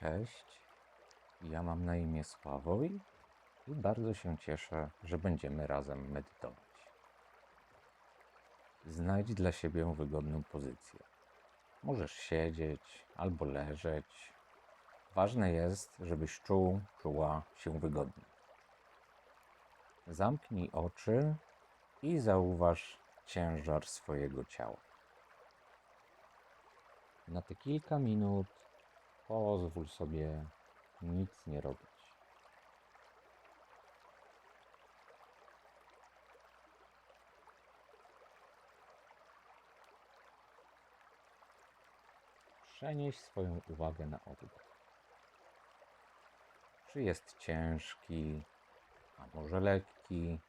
Cześć, ja mam na imię Sławoj i bardzo się cieszę, że będziemy razem medytować. Znajdź dla siebie wygodną pozycję. Możesz siedzieć albo leżeć. Ważne jest, żebyś czuł, czuła się wygodnie. Zamknij oczy i zauważ ciężar swojego ciała. Na te kilka minut pozwól sobie nic nie robić. Przenieś swoją uwagę na oddech. Czy jest ciężki, a może lekki,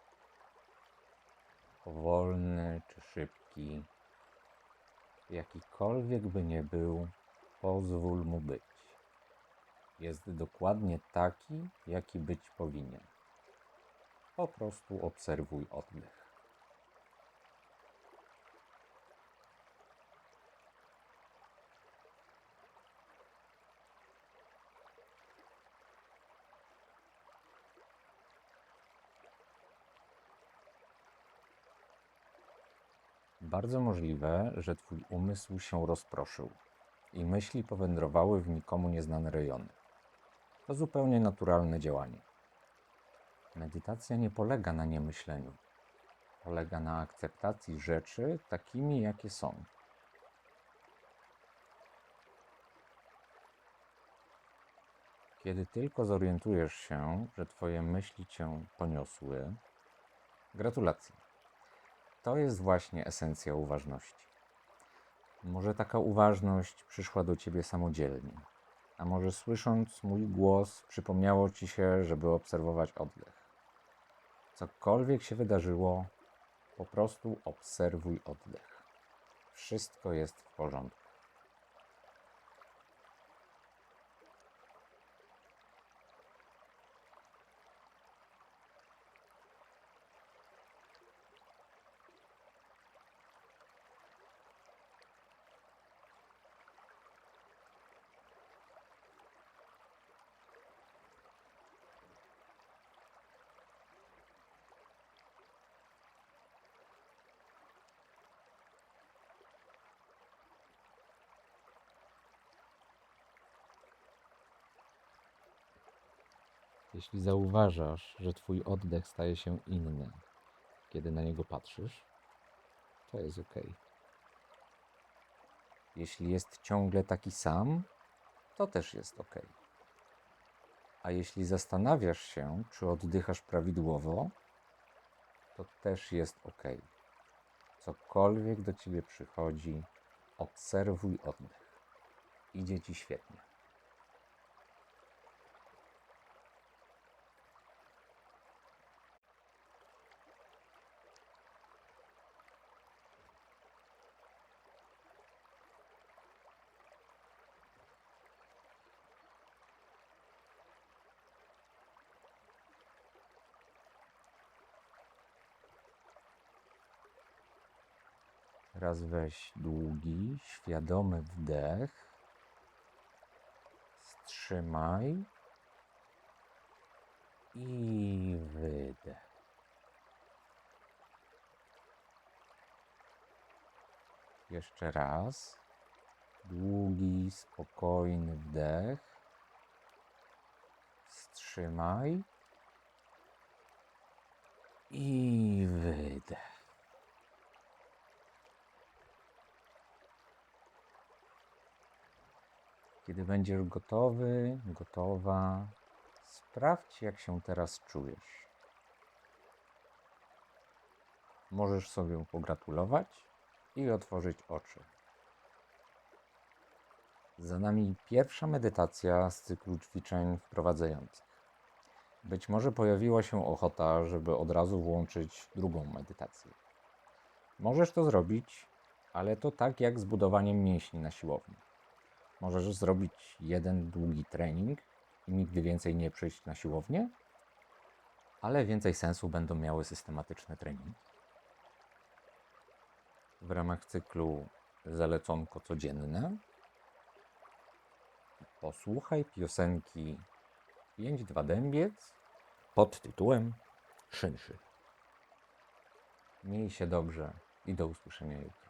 powolny czy szybki, jakikolwiek by nie był, pozwól mu być. Jest dokładnie taki, jaki być powinien. Po prostu obserwuj oddech. Bardzo możliwe, że Twój umysł się rozproszył i myśli powędrowały w nikomu nieznane rejony. To zupełnie naturalne działanie. Medytacja nie polega na niemyśleniu. Polega na akceptacji rzeczy takimi, jakie są. Kiedy tylko zorientujesz się, że Twoje myśli Cię poniosły, gratulacje. To jest właśnie esencja uważności. Może taka uważność przyszła do ciebie samodzielnie, a może słysząc mój głos, przypomniało ci się, żeby obserwować oddech. Cokolwiek się wydarzyło, po prostu obserwuj oddech. Wszystko jest w porządku. Jeśli zauważasz, że twój oddech staje się inny, kiedy na niego patrzysz, to jest ok. Jeśli jest ciągle taki sam, to też jest ok. A jeśli zastanawiasz się, czy oddychasz prawidłowo, to też jest ok. Cokolwiek do ciebie przychodzi, obserwuj oddech. Idzie ci świetnie. Teraz weź długi, świadomy wdech. Wstrzymaj. I wydech. Jeszcze raz. Długi, spokojny wdech. Wstrzymaj. I wydech. Kiedy będziesz gotowy, gotowa, sprawdź, jak się teraz czujesz. Możesz sobie pogratulować i otworzyć oczy. Za nami pierwsza medytacja z cyklu ćwiczeń wprowadzających. Być może pojawiła się ochota, żeby od razu włączyć drugą medytację. Możesz to zrobić, ale to tak jak z budowaniem mięśni na siłowni. Możesz zrobić jeden długi trening i nigdy więcej nie przyjść na siłownię, ale więcej sensu będą miały systematyczne treningi. W ramach cyklu zaleconko codzienne Posłuchaj piosenki 5-2 dębiec pod tytułem Szynszy. Miej się dobrze i do usłyszenia jutro.